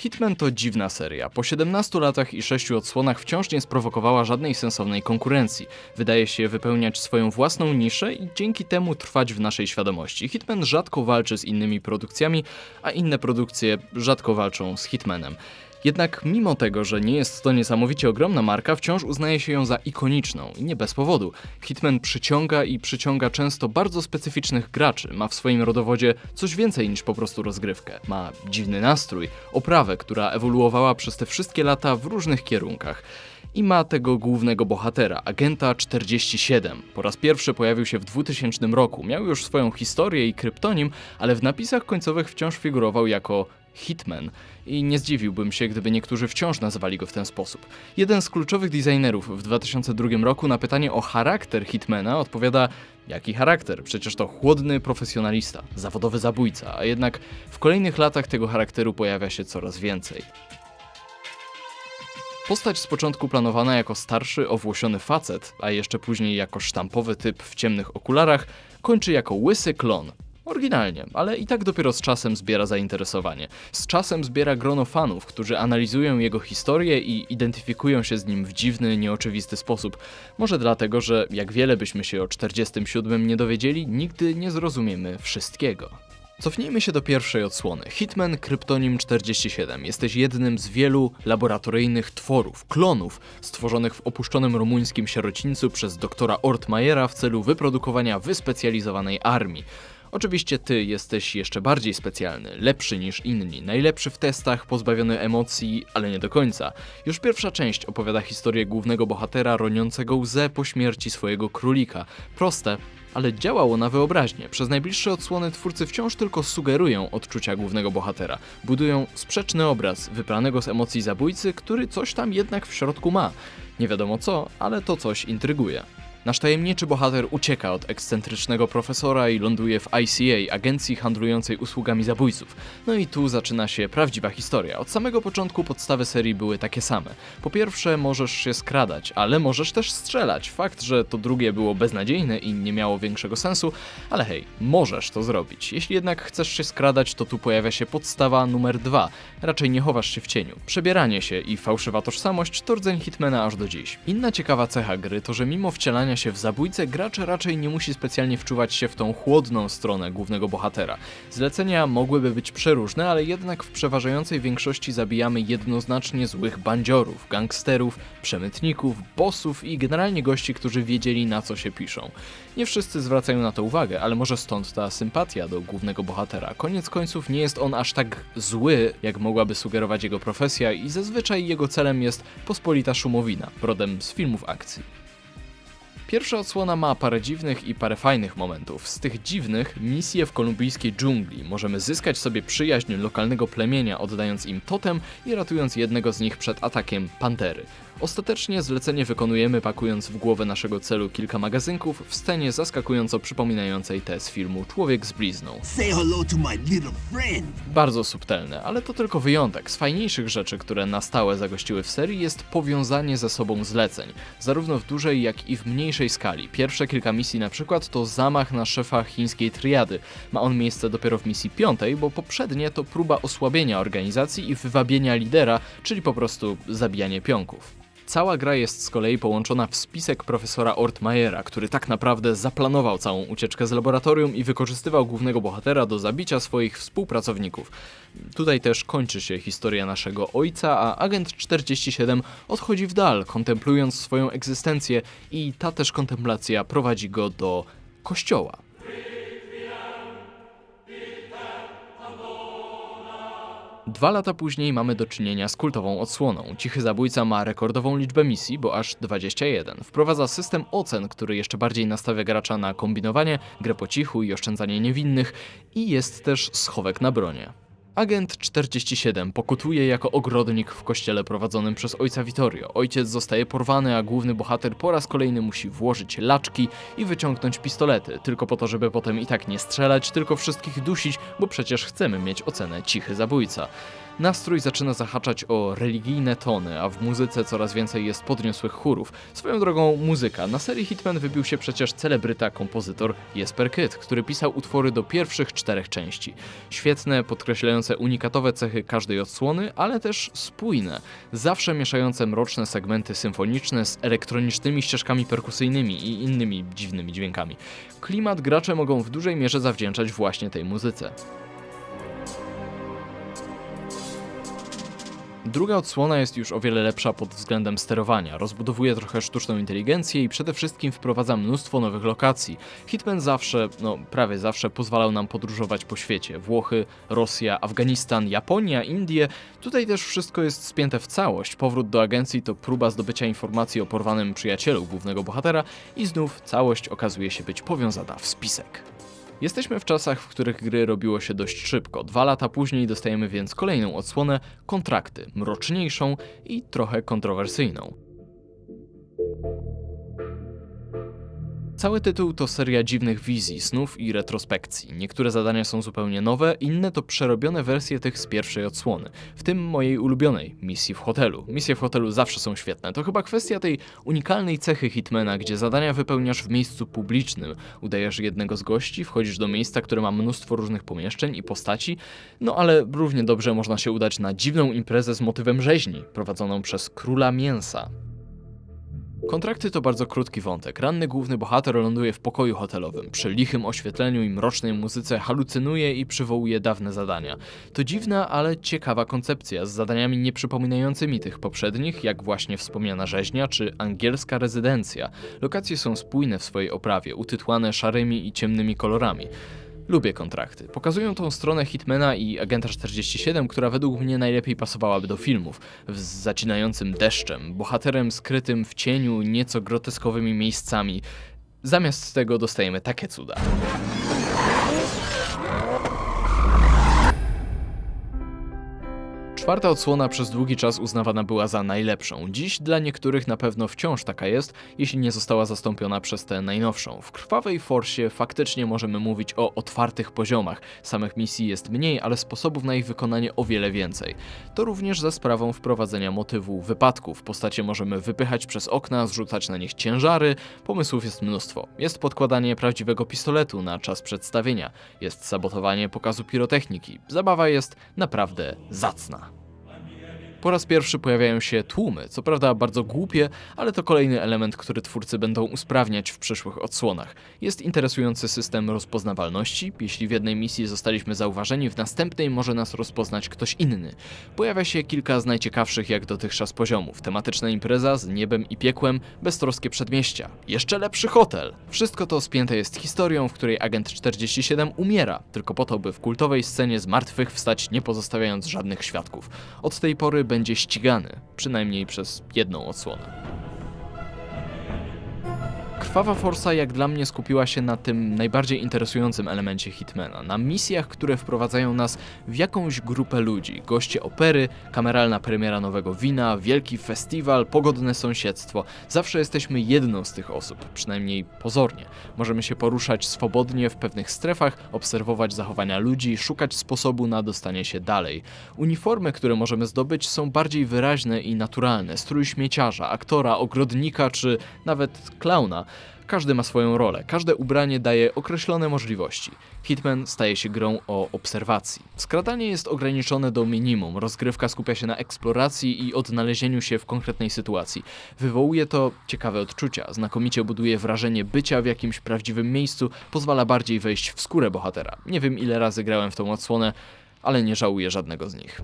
Hitman to dziwna seria. Po 17 latach i 6 odsłonach wciąż nie sprowokowała żadnej sensownej konkurencji. Wydaje się wypełniać swoją własną niszę i dzięki temu trwać w naszej świadomości. Hitman rzadko walczy z innymi produkcjami, a inne produkcje rzadko walczą z Hitmanem. Jednak mimo tego, że nie jest to niesamowicie ogromna marka, wciąż uznaje się ją za ikoniczną i nie bez powodu. Hitman przyciąga i przyciąga często bardzo specyficznych graczy, ma w swoim rodowodzie coś więcej niż po prostu rozgrywkę. Ma dziwny nastrój, oprawę, która ewoluowała przez te wszystkie lata w różnych kierunkach. I ma tego głównego bohatera, agenta 47. Po raz pierwszy pojawił się w 2000 roku, miał już swoją historię i kryptonim, ale w napisach końcowych wciąż figurował jako Hitman i nie zdziwiłbym się, gdyby niektórzy wciąż nazywali go w ten sposób. Jeden z kluczowych designerów w 2002 roku na pytanie o charakter Hitmana odpowiada: Jaki charakter? Przecież to chłodny profesjonalista, zawodowy zabójca, a jednak w kolejnych latach tego charakteru pojawia się coraz więcej. Postać z początku planowana jako starszy, owłosiony facet, a jeszcze później jako sztampowy typ w ciemnych okularach, kończy jako łysy klon. Oryginalnie, ale i tak dopiero z czasem zbiera zainteresowanie. Z czasem zbiera grono fanów, którzy analizują jego historię i identyfikują się z nim w dziwny, nieoczywisty sposób. Może dlatego, że jak wiele byśmy się o 47 nie dowiedzieli, nigdy nie zrozumiemy wszystkiego. Cofnijmy się do pierwszej odsłony. Hitman Kryptonim 47. Jesteś jednym z wielu laboratoryjnych tworów, klonów, stworzonych w opuszczonym rumuńskim sierocińcu przez doktora Ortmajera w celu wyprodukowania wyspecjalizowanej armii. Oczywiście ty jesteś jeszcze bardziej specjalny, lepszy niż inni, najlepszy w testach, pozbawiony emocji, ale nie do końca. Już pierwsza część opowiada historię głównego bohatera roniącego łzę po śmierci swojego królika. Proste, ale działało na wyobraźnię. Przez najbliższe odsłony twórcy wciąż tylko sugerują odczucia głównego bohatera. Budują sprzeczny obraz wypranego z emocji zabójcy, który coś tam jednak w środku ma. Nie wiadomo co, ale to coś intryguje. Nasz tajemniczy bohater ucieka od ekscentrycznego profesora i ląduje w ICA, agencji handlującej usługami zabójców. No i tu zaczyna się prawdziwa historia. Od samego początku podstawy serii były takie same. Po pierwsze, możesz się skradać, ale możesz też strzelać. Fakt, że to drugie było beznadziejne i nie miało większego sensu, ale hej, możesz to zrobić. Jeśli jednak chcesz się skradać, to tu pojawia się podstawa numer dwa. Raczej nie chowasz się w cieniu. Przebieranie się i fałszywa tożsamość to rdzeń Hitmana aż do dziś. Inna ciekawa cecha gry to, że mimo wcielania się w zabójcę, gracz raczej nie musi specjalnie wczuwać się w tą chłodną stronę głównego bohatera. Zlecenia mogłyby być przeróżne, ale jednak w przeważającej większości zabijamy jednoznacznie złych bandziorów, gangsterów, przemytników, bossów i generalnie gości, którzy wiedzieli na co się piszą. Nie wszyscy zwracają na to uwagę, ale może stąd ta sympatia do głównego bohatera. Koniec końców nie jest on aż tak zły, jak mogłaby sugerować jego profesja i zazwyczaj jego celem jest pospolita szumowina, rodem z filmów akcji. Pierwsza odsłona ma parę dziwnych i parę fajnych momentów. Z tych dziwnych, misje w kolumbijskiej dżungli. Możemy zyskać sobie przyjaźń lokalnego plemienia, oddając im totem i ratując jednego z nich przed atakiem pantery. Ostatecznie zlecenie wykonujemy pakując w głowę naszego celu kilka magazynków w scenie zaskakująco przypominającej te z filmu Człowiek z blizną. Bardzo subtelne, ale to tylko wyjątek. Z fajniejszych rzeczy, które na stałe zagościły w serii jest powiązanie ze sobą zleceń, zarówno w dużej jak i w mniejszej skali. Pierwsze kilka misji na przykład to zamach na szefa chińskiej triady. Ma on miejsce dopiero w misji piątej, bo poprzednie to próba osłabienia organizacji i wywabienia lidera, czyli po prostu zabijanie pionków. Cała gra jest z kolei połączona w spisek profesora Ortmajera, który tak naprawdę zaplanował całą ucieczkę z laboratorium i wykorzystywał głównego bohatera do zabicia swoich współpracowników. Tutaj też kończy się historia naszego ojca, a agent 47 odchodzi w dal, kontemplując swoją egzystencję i ta też kontemplacja prowadzi go do kościoła. Dwa lata później mamy do czynienia z kultową odsłoną. Cichy Zabójca ma rekordową liczbę misji, bo aż 21. Wprowadza system ocen, który jeszcze bardziej nastawia gracza na kombinowanie, grę po cichu i oszczędzanie niewinnych i jest też schowek na bronie. Agent 47 pokutuje jako ogrodnik w kościele prowadzonym przez ojca Vittorio. Ojciec zostaje porwany, a główny bohater po raz kolejny musi włożyć laczki i wyciągnąć pistolety, tylko po to, żeby potem i tak nie strzelać, tylko wszystkich dusić, bo przecież chcemy mieć ocenę cichy zabójca. Nastrój zaczyna zahaczać o religijne tony, a w muzyce coraz więcej jest podniosłych chórów. Swoją drogą muzyka. Na serii Hitman wybił się przecież celebryta kompozytor Jesper Kyt, który pisał utwory do pierwszych czterech części. Świetne, podkreślające unikatowe cechy każdej odsłony, ale też spójne, zawsze mieszające mroczne segmenty symfoniczne z elektronicznymi ścieżkami perkusyjnymi i innymi dziwnymi dźwiękami. Klimat gracze mogą w dużej mierze zawdzięczać właśnie tej muzyce. Druga odsłona jest już o wiele lepsza pod względem sterowania. Rozbudowuje trochę sztuczną inteligencję i przede wszystkim wprowadza mnóstwo nowych lokacji. Hitman zawsze, no prawie zawsze pozwalał nam podróżować po świecie. Włochy, Rosja, Afganistan, Japonia, Indie. Tutaj też wszystko jest spięte w całość. Powrót do agencji to próba zdobycia informacji o porwanym przyjacielu głównego bohatera i znów całość okazuje się być powiązana w spisek. Jesteśmy w czasach, w których gry robiło się dość szybko. Dwa lata później dostajemy więc kolejną odsłonę kontrakty, mroczniejszą i trochę kontrowersyjną. Cały tytuł to seria dziwnych wizji, snów i retrospekcji. Niektóre zadania są zupełnie nowe, inne to przerobione wersje tych z pierwszej odsłony, w tym mojej ulubionej misji w hotelu. Misje w hotelu zawsze są świetne. To chyba kwestia tej unikalnej cechy Hitmana, gdzie zadania wypełniasz w miejscu publicznym. Udajesz jednego z gości, wchodzisz do miejsca, które ma mnóstwo różnych pomieszczeń i postaci, no ale równie dobrze można się udać na dziwną imprezę z motywem rzeźni, prowadzoną przez króla mięsa. Kontrakty to bardzo krótki wątek. Ranny główny bohater ląduje w pokoju hotelowym. Przy lichym oświetleniu i mrocznej muzyce halucynuje i przywołuje dawne zadania. To dziwna, ale ciekawa koncepcja z zadaniami nieprzypominającymi tych poprzednich, jak właśnie wspomniana rzeźnia czy angielska rezydencja. Lokacje są spójne w swojej oprawie, utytłane szarymi i ciemnymi kolorami. Lubię kontrakty. Pokazują tą stronę Hitmana i Agenta 47, która według mnie najlepiej pasowałaby do filmów. Z zacinającym deszczem, bohaterem skrytym w cieniu, nieco groteskowymi miejscami. Zamiast tego dostajemy takie cuda. Czwarta odsłona przez długi czas uznawana była za najlepszą. Dziś dla niektórych na pewno wciąż taka jest, jeśli nie została zastąpiona przez tę najnowszą. W Krwawej Forsie faktycznie możemy mówić o otwartych poziomach. Samych misji jest mniej, ale sposobów na ich wykonanie o wiele więcej. To również za sprawą wprowadzenia motywu wypadków. Postacie możemy wypychać przez okna, zrzucać na nich ciężary, pomysłów jest mnóstwo. Jest podkładanie prawdziwego pistoletu na czas przedstawienia, jest sabotowanie pokazu pirotechniki. Zabawa jest naprawdę zacna. Po raz pierwszy pojawiają się tłumy, co prawda bardzo głupie, ale to kolejny element, który twórcy będą usprawniać w przyszłych odsłonach. Jest interesujący system rozpoznawalności, jeśli w jednej misji zostaliśmy zauważeni, w następnej może nas rozpoznać ktoś inny. Pojawia się kilka z najciekawszych jak dotychczas poziomów. Tematyczna impreza z niebem i piekłem, beztroskie przedmieścia, jeszcze lepszy hotel. Wszystko to spięte jest historią, w której agent 47 umiera, tylko po to, by w kultowej scenie z martwych wstać nie pozostawiając żadnych świadków. Od tej pory będzie ścigany, przynajmniej przez jedną odsłonę. Krwawa Forsa jak dla mnie skupiła się na tym najbardziej interesującym elemencie Hitmana, na misjach, które wprowadzają nas w jakąś grupę ludzi. Goście opery, kameralna premiera nowego wina, wielki festiwal, pogodne sąsiedztwo. Zawsze jesteśmy jedną z tych osób, przynajmniej pozornie. Możemy się poruszać swobodnie w pewnych strefach, obserwować zachowania ludzi, szukać sposobu na dostanie się dalej. Uniformy, które możemy zdobyć są bardziej wyraźne i naturalne. Strój śmieciarza, aktora, ogrodnika czy nawet klauna. Każdy ma swoją rolę, każde ubranie daje określone możliwości. Hitman staje się grą o obserwacji. Skradanie jest ograniczone do minimum, rozgrywka skupia się na eksploracji i odnalezieniu się w konkretnej sytuacji. Wywołuje to ciekawe odczucia, znakomicie buduje wrażenie bycia w jakimś prawdziwym miejscu, pozwala bardziej wejść w skórę bohatera. Nie wiem ile razy grałem w tą odsłonę, ale nie żałuję żadnego z nich.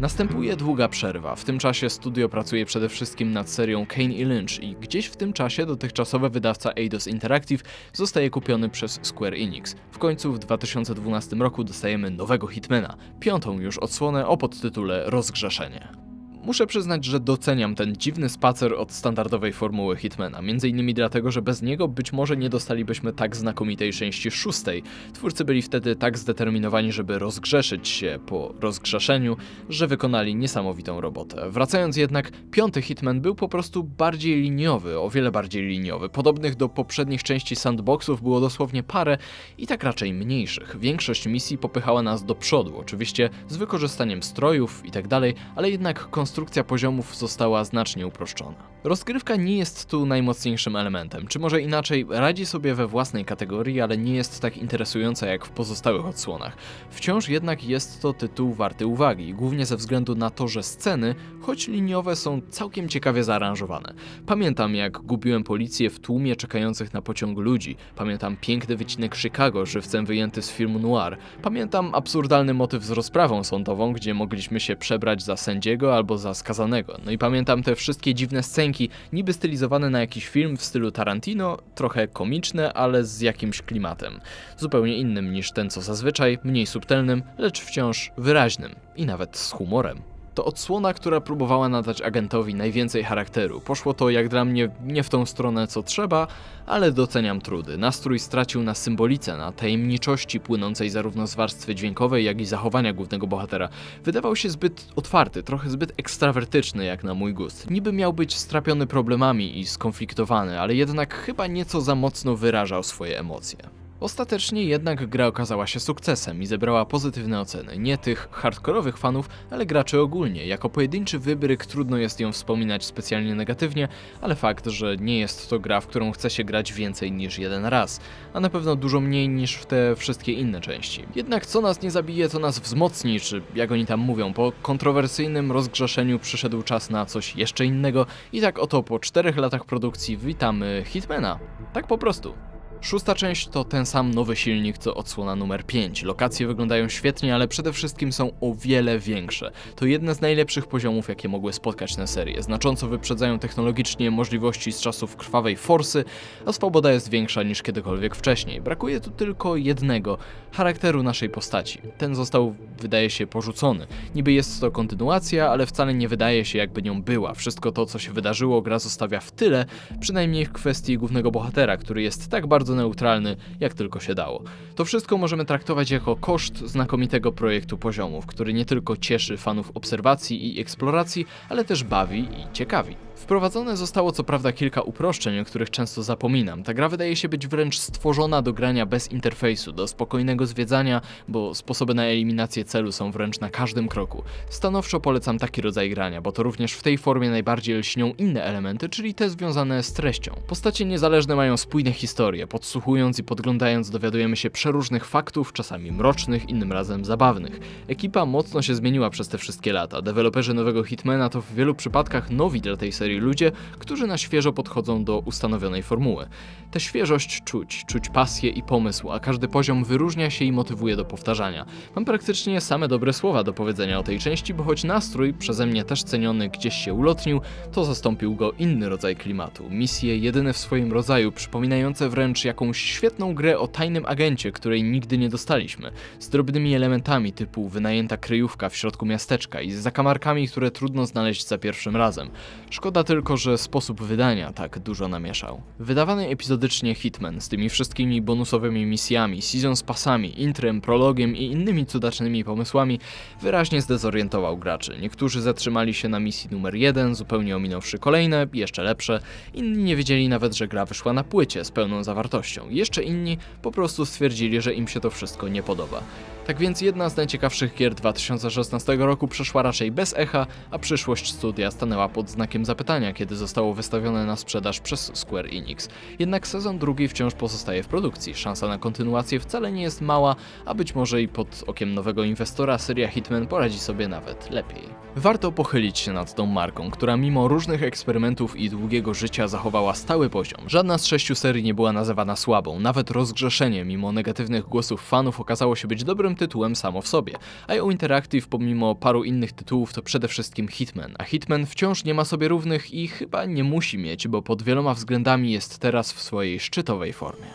Następuje długa przerwa. W tym czasie studio pracuje przede wszystkim nad serią Kane i Lynch i gdzieś w tym czasie dotychczasowy wydawca Eidos Interactive zostaje kupiony przez Square Enix. W końcu w 2012 roku dostajemy nowego Hitmana, piątą już odsłonę o podtytule Rozgrzeszenie. Muszę przyznać, że doceniam ten dziwny spacer od standardowej formuły Hitmana, między innymi dlatego, że bez niego być może nie dostalibyśmy tak znakomitej części szóstej. Twórcy byli wtedy tak zdeterminowani, żeby rozgrzeszyć się po rozgrzeszeniu, że wykonali niesamowitą robotę. Wracając jednak, piąty Hitman był po prostu bardziej liniowy, o wiele bardziej liniowy. Podobnych do poprzednich części sandboxów było dosłownie parę i tak raczej mniejszych. Większość misji popychała nas do przodu, oczywiście z wykorzystaniem strojów i tak ale jednak konsekwentnie konstrukcja poziomów została znacznie uproszczona. Rozgrywka nie jest tu najmocniejszym elementem, czy może inaczej, radzi sobie we własnej kategorii, ale nie jest tak interesująca jak w pozostałych odsłonach. Wciąż jednak jest to tytuł warty uwagi, głównie ze względu na to, że sceny, choć liniowe, są całkiem ciekawie zaaranżowane. Pamiętam, jak gubiłem policję w tłumie czekających na pociąg ludzi. Pamiętam piękny wycinek Chicago, żywcem wyjęty z filmu noir. Pamiętam absurdalny motyw z rozprawą sądową, gdzie mogliśmy się przebrać za sędziego albo za skazanego. No i pamiętam te wszystkie dziwne scenki, niby stylizowane na jakiś film w stylu Tarantino, trochę komiczne, ale z jakimś klimatem. Zupełnie innym niż ten co zazwyczaj, mniej subtelnym, lecz wciąż wyraźnym i nawet z humorem. To odsłona, która próbowała nadać agentowi najwięcej charakteru. Poszło to jak dla mnie nie w tą stronę co trzeba, ale doceniam trudy. Nastrój stracił na symbolice, na tajemniczości płynącej zarówno z warstwy dźwiękowej, jak i zachowania głównego bohatera. Wydawał się zbyt otwarty, trochę zbyt ekstrawertyczny jak na mój gust. Niby miał być strapiony problemami i skonfliktowany, ale jednak chyba nieco za mocno wyrażał swoje emocje. Ostatecznie jednak gra okazała się sukcesem i zebrała pozytywne oceny. Nie tych hardkorowych fanów, ale graczy ogólnie. Jako pojedynczy wybryk trudno jest ją wspominać specjalnie negatywnie, ale fakt, że nie jest to gra, w którą chce się grać więcej niż jeden raz, a na pewno dużo mniej niż w te wszystkie inne części. Jednak co nas nie zabije, to nas wzmocni, czy jak oni tam mówią, po kontrowersyjnym rozgrzeszeniu przyszedł czas na coś jeszcze innego i tak oto po czterech latach produkcji witamy Hitmana. Tak po prostu. Szósta część to ten sam nowy silnik co odsłona numer 5. Lokacje wyglądają świetnie, ale przede wszystkim są o wiele większe. To jedne z najlepszych poziomów, jakie mogły spotkać na serię. Znacząco wyprzedzają technologicznie możliwości z czasów krwawej forsy, a swoboda jest większa niż kiedykolwiek wcześniej. Brakuje tu tylko jednego charakteru naszej postaci. Ten został, wydaje się, porzucony. Niby jest to kontynuacja, ale wcale nie wydaje się, jakby nią była. Wszystko to, co się wydarzyło, gra zostawia w tyle, przynajmniej w kwestii głównego bohatera, który jest tak bardzo neutralny, jak tylko się dało. To wszystko możemy traktować jako koszt znakomitego projektu poziomów, który nie tylko cieszy fanów obserwacji i eksploracji, ale też bawi i ciekawi. Wprowadzone zostało co prawda kilka uproszczeń, o których często zapominam. Ta gra wydaje się być wręcz stworzona do grania bez interfejsu, do spokojnego zwiedzania, bo sposoby na eliminację celu są wręcz na każdym kroku. Stanowczo polecam taki rodzaj grania, bo to również w tej formie najbardziej lśnią inne elementy, czyli te związane z treścią. Postacie niezależne mają spójne historie, podsłuchując i podglądając dowiadujemy się przeróżnych faktów, czasami mrocznych, innym razem zabawnych. Ekipa mocno się zmieniła przez te wszystkie lata. Deweloperzy nowego Hitmana to w wielu przypadkach nowi dla tej serii ludzie, którzy na świeżo podchodzą do ustanowionej formuły. Tę świeżość czuć, czuć pasję i pomysł, a każdy poziom wyróżnia się i motywuje do powtarzania. Mam praktycznie same dobre słowa do powiedzenia o tej części, bo choć nastrój, przeze mnie też ceniony, gdzieś się ulotnił, to zastąpił go inny rodzaj klimatu. Misje jedyne w swoim rodzaju, przypominające wręcz jakąś świetną grę o tajnym agencie, której nigdy nie dostaliśmy, z drobnymi elementami typu wynajęta kryjówka w środku miasteczka i z zakamarkami, które trudno znaleźć za pierwszym razem. Szkoda tylko, że sposób wydania tak dużo namieszał. Wydawany epizodycznie Hitman z tymi wszystkimi bonusowymi misjami, season z pasami, intrem, prologiem i innymi cudacznymi pomysłami wyraźnie zdezorientował graczy. Niektórzy zatrzymali się na misji numer 1, zupełnie ominąwszy kolejne, jeszcze lepsze, inni nie wiedzieli nawet, że gra wyszła na płycie z pełną zawartością. Jeszcze inni po prostu stwierdzili, że im się to wszystko nie podoba. Tak więc jedna z najciekawszych gier 2016 roku przeszła raczej bez echa, a przyszłość studia stanęła pod znakiem zapytania, kiedy zostało wystawione na sprzedaż przez Square Enix. Jednak sezon drugi wciąż pozostaje w produkcji. Szansa na kontynuację wcale nie jest mała, a być może i pod okiem nowego inwestora seria Hitman poradzi sobie nawet lepiej. Warto pochylić się nad tą marką, która mimo różnych eksperymentów i długiego życia zachowała stały poziom. Żadna z sześciu serii nie była nazywana słabą, nawet rozgrzeszenie mimo negatywnych głosów fanów okazało się być dobrym tytułem samo w sobie. IO Interactive pomimo paru innych tytułów to przede wszystkim Hitman, a Hitman wciąż nie ma sobie równych i chyba nie musi mieć, bo pod wieloma względami jest teraz w swojej szczytowej formie.